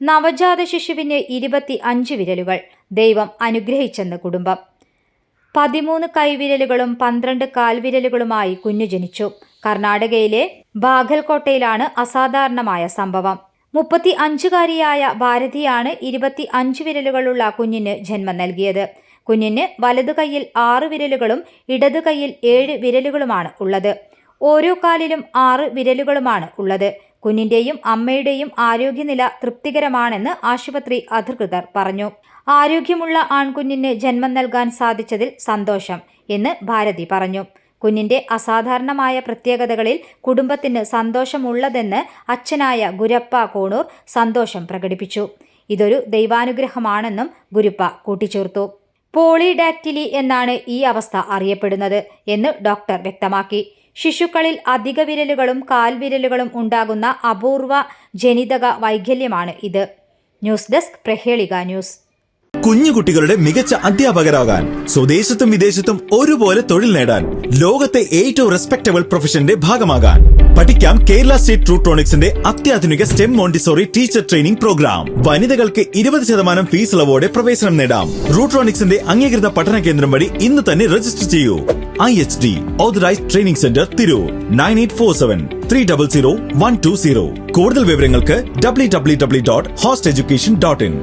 നവജാത ശിശുവിന് ഇരുപത്തി അഞ്ച് വിരലുകൾ. ദൈവം അനുഗ്രഹിച്ചെന്ന് കുടുംബം. പതിമൂന്ന് കൈവിരലുകളും പന്ത്രണ്ട് കാൽവിരലുകളുമായി കുഞ്ഞു ജനിച്ചു. കർണാടകയിലെ ബാഗൽകോട്ടയിലാണ് അസാധാരണമായ സംഭവം. മുപ്പത്തി അഞ്ചുകാരിയായ ഭാരതിയാണ് ഇരുപത്തി അഞ്ച് വിരലുകളുള്ള കുഞ്ഞിന് ജന്മം നൽകിയത്. കുഞ്ഞിന് വലതു കൈയിൽ ആറ് വിരലുകളും ഇടതു കൈയിൽ ഏഴ് വിരലുകളുമാണ് ഉള്ളത്. ഓരോ കാലിലും ആറ് വിരലുകളുമാണ് ഉള്ളത്. കുഞ്ഞിന്റെയും അമ്മയുടെയും ആരോഗ്യനില തൃപ്തികരമാണെന്ന് ആശുപത്രി അധികൃതർ പറഞ്ഞു. ആരോഗ്യമുള്ള ആൺകുഞ്ഞിന് ജന്മം നൽകാൻ സാധിച്ചതിൽ സന്തോഷം എന്ന് ഭാരതി പറഞ്ഞു. കുഞ്ഞിന്റെ അസാധാരണമായ പ്രത്യേകതകളിൽ കുടുംബത്തിന് സന്തോഷമുള്ളതെന്ന് അച്ഛനായ ഗുരപ്പ കോണൂർ സന്തോഷം പ്രകടിപ്പിച്ചു. ഇതൊരു ദൈവാനുഗ്രഹമാണെന്നും ഗുരുപ്പ കൂട്ടിച്ചേർത്തു. പോളിഡാക്റ്റിലി എന്നാണ് ഈ അവസ്ഥ അറിയപ്പെടുന്നത് എന്ന് ഡോക്ടർ വ്യക്തമാക്കി. ശിശുക്കളിൽ അധിക വിരലുകളും കാൽവിരലുകളും ഉണ്ടാകുന്ന അപൂർവ ജനിതക വൈകല്യമാണ് ഇത്. ന്യൂസ് ഡെസ്ക് പ്രഹേളിക ന്യൂസ്. കുഞ്ഞുകുട്ടികളുടെ മികച്ച അധ്യാപകരാകാൻ സ്വദേശത്തും വിദേശത്തും ഒരുപോലെ തൊഴിൽ നേടാൻ ലോകത്തെ ഏറ്റവും റെസ്പെക്ടബിൾ പ്രൊഫഷന്റെ ഭാഗമാകാൻ. പഠിക്കാം കേരള സ്റ്റേറ്റ് ട്രൂട്രോണിക്സിന്റെ അത്യാധുനിക STEM Montessori teacher training programme വനിതകൾക്ക് ഇരുപത് ശതമാനം ഫീസ് ഇളവോടെ പ്രവേശനം നേടാം. റൂട്രോണിക്സിന്റെ അംഗീകൃത പഠന കേന്ദ്രം വഴി ഇന്ന് തന്നെ രജിസ്റ്റർ ചെയ്യൂ. I H D authorised training centre Tirur nine eight four seven three double zero one two zero കൂടുതൽ വിവരങ്ങൾക്ക് W W W dot host education dot in